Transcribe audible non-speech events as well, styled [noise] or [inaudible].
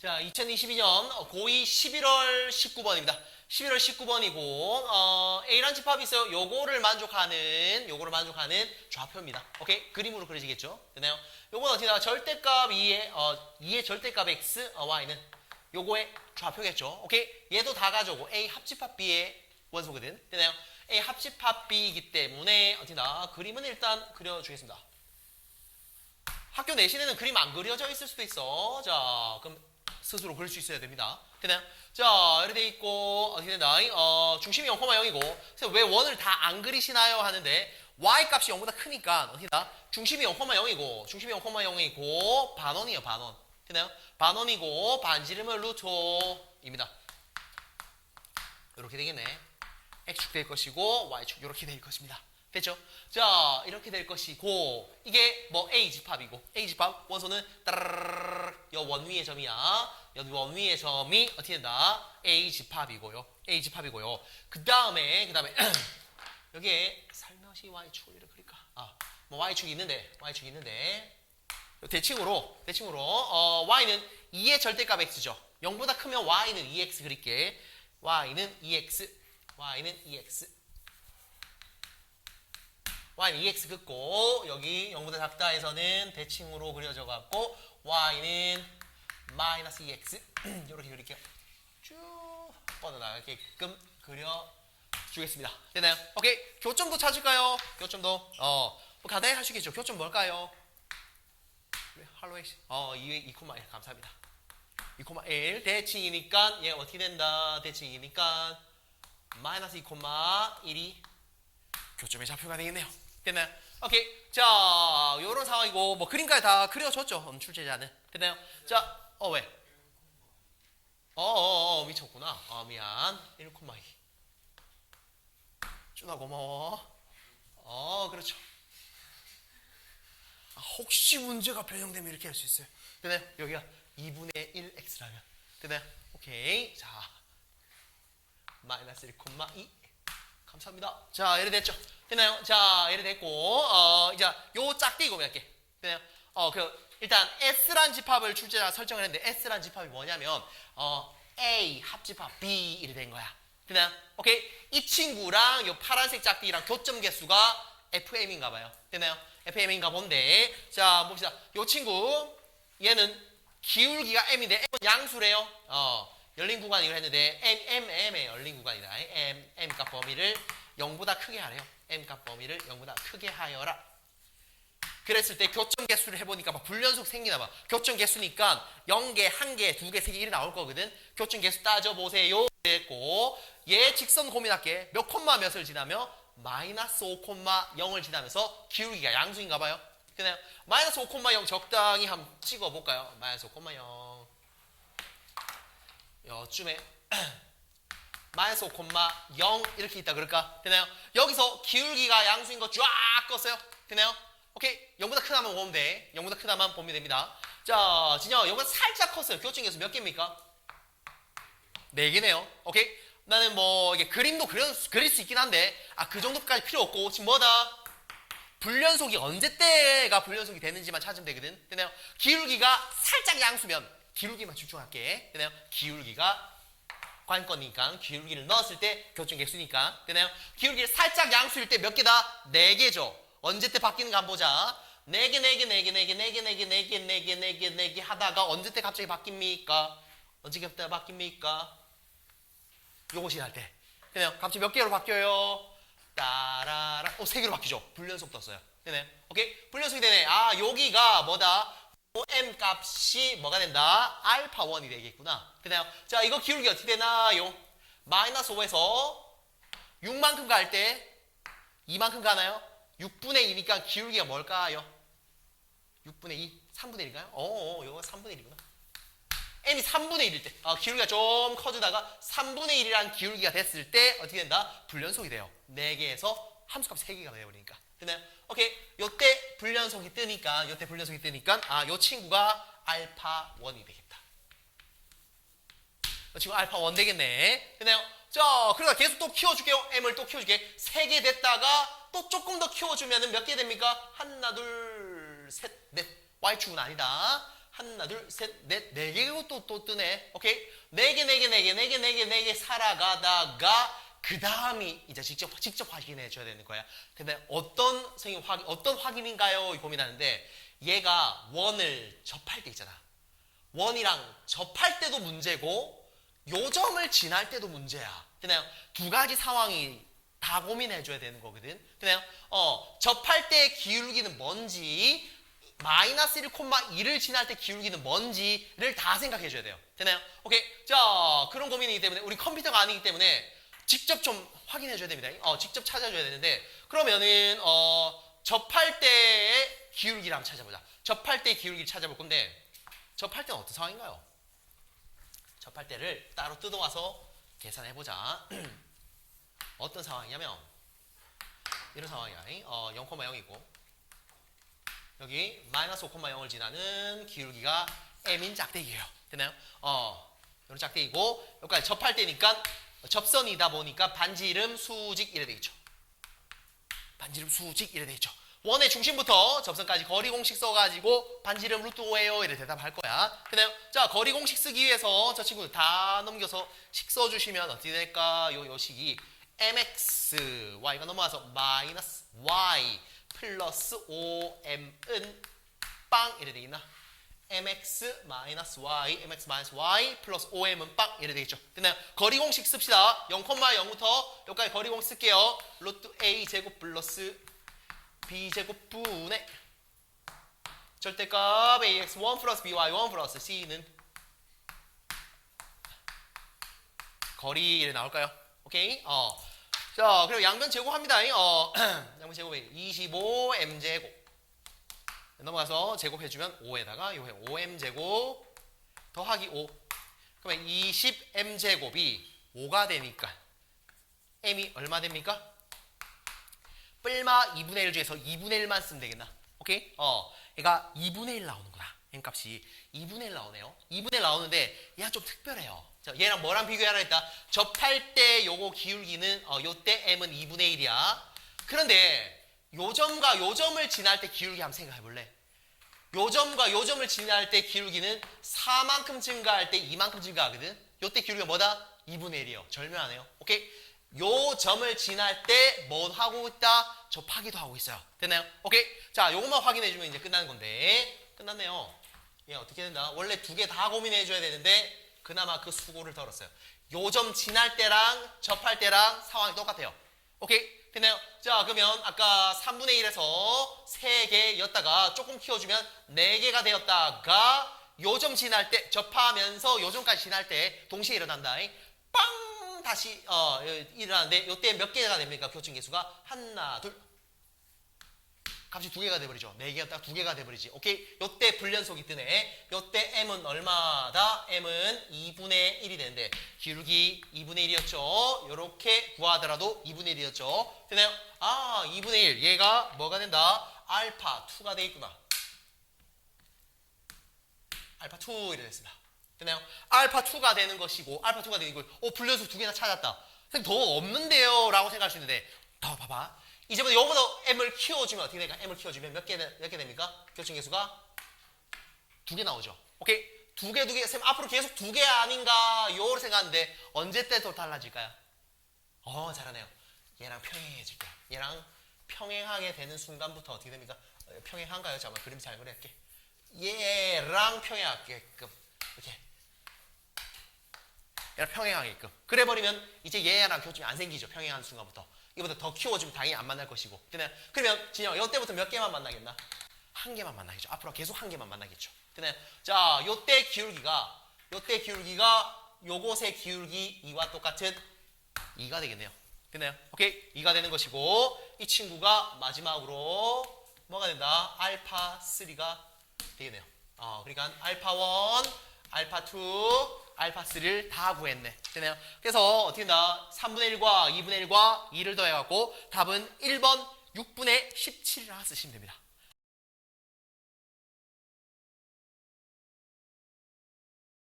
자, 2022년 고2 11월 19번입니다. 11월 19번이고 어, A란 집합이 있어요. 요거를 만족하는 요거를 만족하는 좌표입니다. 오케이? 그림으로 그려지겠죠? 되나요? 요건 어떻게 나와? 절대값 2의 어, 2의 절대값 x 어, y는 요거의 좌표겠죠? 오케이? 얘도 다 가져오고 A 합집합 B의 원소거든. 되나요? A 합집합 B이기 때문에 어떻게 나? 그림은 일단 그려주겠습니다. 학교 내신에는 그림 안 그려져 있을 수도 있어. 자, 그럼 스스로 그릴 수 있어야 됩니다. 되나요? 자, 이렇게 돼 있고 어떻게 되나? 어, 중심이 0,0이고 그래서 왜 원을 다 안 그리시나요? 하는데 y 값이 0보다 크니까 어떻게 나? 중심이 0,0이고 중심이 0,0이고 반원이에요, 반원. 되나요? 반원이고 반지름은 루토입니다. 이렇게 되겠네. x축 될 것이고 y축 이렇게 될 것입니다. 됐죠? 자, 이렇게 될 것이고 이게 뭐 a 집합이고 a 집합 원소는 따르르르 여 원 위의 점이야. 여 원 위의 점이 어떻게 된다? a 집합이고요. a 집합이고요. 그 다음에 그 다음에 [clears throat] 여기에 살며시 y축을 이렇게 그릴까? 아, 뭐 y축이 있는데 y축이 있는데 대칭으로 대칭으로 어, y는 2의 절대값 x죠. 0보다 크면 y는 2x 그릴게. y는 2x y는 2x y는 2x 긋고 여기 0보다 작다 해서는 대칭으로 그려져 갖고 y는 마이너스 2x 이렇게 [clears throat] 그릴게요. 쭉 뻗어나가게끔 그려 주겠습니다. 되나요? 오케이. 교점도 찾을까요? 교점도. 어. 뭐 간단히 하시겠죠. 교점 뭘까요? 할로웨이. 어, 2, 2,1 감사합니다. 2,1 대칭이니까 얘 어떻게 된다? 대칭이니까 마이너스 2,1이 교점의 좌표가 되겠네요. 됐나요? 오케이. 자, 요런 상황이고 뭐 그림까지 다 그려줬죠. 음, 출제자는. 됐나요? 자, 어 왜? 어, 어, 어 미쳤구나. 아, 미안. 1,2. 준아 고마워. 어, 그렇죠. 아, 혹시 문제가 변형되면 이렇게 할 수 있어요. 되나요? 여기가 2분의 1x라면. 되나요? 오케이. 자, 마이너스 1,2. 감사합니다. 자, 이래 됐죠? 되나요? 자, 이래 됐고, 어, 이제 요 짝띠 고민할게. 되나요? 어, 그, 일단 S란 집합을 출제자 설정을 했는데 S란 집합이 뭐냐면, 어, A 합집합 B 이래 된 거야. 되나요? 오케이? 이 친구랑 요 파란색 짝띠랑 교점 개수가 FM인가 봐요. 되나요? FM인가 본데, 자, 봅시다. 요 친구, 얘는 기울기가 M인데, M은 양수래요. 어, 열린 구간 이걸 했는데 M, M, M의 열린 구간이다. M, M 값 범위를 0보다 크게 하래요. M 값 범위를 0보다 크게 하여라. 그랬을 때 교점 개수를 해보니까 막 불연속 생기나 봐. 교점 개수니까 0개, 1개, 2개, 3개 이렇게 나올 거거든. 교점 개수 따져보세요. 됐고 얘 직선 고민할게. 몇 콤마 몇을 지나며 마이너스 5,0을 지나면서 기울기가 양수인가 봐요. 그나요? 마이너스 5,0 적당히 한번 찍어볼까요? 마이너스 5,0 요쯤에 마이너스 5,0 이렇게 있다 그럴까? 되나요? 여기서 기울기가 양수인 거 쫙 껐어요. 되나요? 오케이. 0보다 크다만 보면 돼. 0보다 크다만 보면 됩니다. 자, 진영, 이거 살짝 컸어요. 교증에서 몇 개입니까? 네 개네요. 오케이. 나는 뭐 이게 그림도 그려, 그릴 수 있긴 한데 아 그 정도까지 필요 없고 지금 뭐다? 불연속이 언제 때가 불연속이 되는지만 찾으면 되거든. 되나요? 기울기가 살짝 양수면 기울기만 집중할게. 되나요? 기울기가 관건이니까 기울기를 넣었을 때 교점 개수니까 되나요? 기울기를 살짝 양수일 때 몇 개다? 네 개죠. 언제 때 바뀌는가 한번 보자. 네 개, 네 개, 네 개, 네 개, 네 개, 네 개, 네 개, 네 개, 네 개, 네 개 하다가 언제 때 갑자기 바뀝니까? 언제 때 바뀝니까? 요것이 할 때. 되나요? 갑자기 몇 개로 바뀌어요? 따라라. 어, 세 개로 바뀌죠. 불연속 떴어요. 되네. 오케이? 불연속이 되네. 아, 여기가 뭐다? M 값이 뭐가 된다? 알파 1이 되겠구나. 되나요? 자, 이거 기울기 어떻게 되나요? 마이너스 5에서 6만큼 갈 때 2만큼 가나요? 6분의 2니까 기울기가 뭘까요? 6분의 2? 3분의 1인가요? 어, 이거 3분의 1이구나. m이 3분의 1일 때, 아, 기울기가 좀 커지다가 3분의 1이란 기울기가 됐을 때 어떻게 된다? 불연속이 돼요. 4개에서 함수값 3개가 되어버리니까. 되나요? 오케이. 요때 불연속이 뜨니까, 요때 불연속이 뜨니까, 아, 요 친구가 알파 1이 되겠다. 요 친구 알파 1 되겠네. 되나요? 자, 그러다 계속 또 키워줄게요. m을 또 키워줄게. 3개 됐다가 또 조금 더 키워주면 몇 개 됩니까? 하나, 둘, 셋, 넷. y축은 아니다. 하나, 둘, 셋, 넷, 네 개고 또, 또 뜨네. 오케이? 네 개, 네 개, 네 개, 네 개, 네 개, 네개 살아가다가 그 다음이 이제 직접, 직접 확인해 줘야 되는 거야. 근데 어떤 선생님 확인, 어떤 확인인가요? 이 고민하는데 얘가 원을 접할 때 있잖아. 원이랑 접할 때도 문제고 요점을 지날 때도 문제야. 되나요? 두 가지 상황이 다 고민해 줘야 되는 거거든. 되나요? 어, 접할 때 기울기는 뭔지 마이너스 1,2를 지날 때 기울기는 뭔지를 다 생각해 줘야 돼요. 되나요? 오케이. 자, 그런 고민이기 때문에 우리 컴퓨터가 아니기 때문에 직접 좀 확인해 줘야 됩니다. 어, 직접 찾아줘야 되는데 그러면은 어, 접할 때의 기울기를 한번 찾아보자. 접할 때의 기울기를 찾아볼 건데 접할 때는 어떤 상황인가요? 접할 때를 따로 뜯어와서 계산해 보자. [clears throat] 어떤 상황이냐면 이런 상황이야. 어, 0,0이고 여기 마이너스 5,0을 지나는 기울기가 m인 짝대기예요. 되나요? 어, 이런 짝대기고 여기까지 접할 때니까 접선이다 보니까 반지 이름 수직 이래 돼 있죠. 반지 이름 수직 이래 돼 있죠. 원의 중심부터 접선까지 거리 공식 써가지고 반지 이름 루트 5예요 이래 대답할 거야. 되나요? 자 거리 공식 쓰기 위해서 저 친구들 다 넘겨서 식 써주시면 어떻게 될까? 요, 요 식이 mx y가 넘어와서 마이너스 y 플러스 5m은 빵 이래 되겠나? Mx 마이너스 y, mx 마이너스 y 플러스 5m은 빵 이래 되겠죠. 됐나요? 거리 공식 씁시다. 0,0부터 여기까지 거리 공식 쓸게요. 루트 a 제곱 플러스 b 제곱 분의 절대값 ax 1 플러스 by 1 플러스 c는 거리 이래 나올까요? 오케이. 어. 자, 그리고 양변 제곱합니다. 어. [clears throat] 양변 제곱이 25m 제곱. 넘어가서 제곱해주면 5에다가 요해 5m 제곱 더하기 5. 그러면 20m 제곱이 5가 되니까 m이 얼마 됩니까? 뿔마 2분의 1 중에서 2분의 1만 쓰면 되겠나? 오케이? 어, 얘가 2분의 1 나오는구나. m 값이 2분의 1 나오네요. 2분의 1 나오는데 얘가 좀 특별해요. 자, 얘랑 뭐랑 비교하라 했다? 접할 때 요거 기울기는 어, 요때 m은 2분의 1이야. 그런데 요점과 요점을 지날 때 기울기 한번 생각해 볼래? 요점과 요점을 지날 때 기울기는 4만큼 증가할 때 2만큼 증가하거든. 요때 기울기가 뭐다? 2분의 1이요. 절묘하네요. 오케이? 요 점을 지날 때 뭐 하고 있다? 접하기도 하고 있어요. 됐나요? 오케이? 자, 요것만 확인해 주면 이제 끝나는 건데. 끝났네요. 얘 어떻게 된다? 원래 두 개 다 고민해 줘야 되는데 그나마 그 수고를 덜었어요. 요점 지날 때랑 접할 때랑 상황이 똑같아요. 오케이? 됐나요? 자, 그러면 아까 3분의 1에서 3개였다가 조금 키워주면 4개가 되었다가 요점 지날 때 접하면서 요점까지 지날 때 동시에 일어난다. 빵! 다시 어, 일어나는데 요때 몇 개가 됩니까? 교층 개수가 하나, 둘. 값이 두 개가 돼버리죠. 네 개였다가 두 개가 돼버리지. 오케이? 요때 불연속이 뜨네. 요때 m은 얼마다? m은 2분의 1이 되는데 기울기 2분의 1이었죠. 요렇게 구하더라도 2분의 1이었죠. 되나요? 아, 2분의 1. 얘가 뭐가 된다? 알파 2가 돼 있구나. 알파 2 이래 됐습니다. 되나요? 알파 2가 되는 것이고 알파 2가 되는 거고 어, 불연속 두 개나 찾았다. 더 없는데요? 라고 생각할 수 있는데 더 봐봐. 이제부터 요거보다 m을 키워주면 어떻게 될까? m을 키워주면 몇 개, 몇 개 됩니까? 교층 개수가 두 개 나오죠. 오케이? 두 개, 두 개. 쌤, 앞으로 계속 두 개 아닌가? 요를 생각하는데 언제 때또 달라질까요? 어, 잘하네요. 얘랑 평행해질 거야. 얘랑 평행하게 되는 순간부터 어떻게 됩니까? 어, 평행한가요? 잠깐만, 그림 잘 그릴게. 얘랑 평행하게끔. 이렇게. 얘랑 평행하게끔. 그래버리면 이제 얘랑 교점이 안 생기죠. 평행한 순간부터. 이보다 더 키워주면 당연히 안 만날 것이고. 되나요? 그러면 진영, 이때부터 몇 개만 만나겠나? 한 개만 만나겠죠. 앞으로 계속 한 개만 만나겠죠. 되나요? 자, 요때 기울기가, 요때 기울기가 요곳의 기울기 2와 똑같은 2가 되겠네요. 되나요? 오케이? 2가 되는 것이고, 이 친구가 마지막으로 뭐가 된다? 알파 3가 되겠네요. 어, 그러니까 알파 1, 알파 2, 알파 3를 다 구했네. 되나요? 그래서 어떻게 된다? 3분의 1과 2분의 1과 2를 더해갖고 답은 1번 6분의 17이라 쓰시면 됩니다.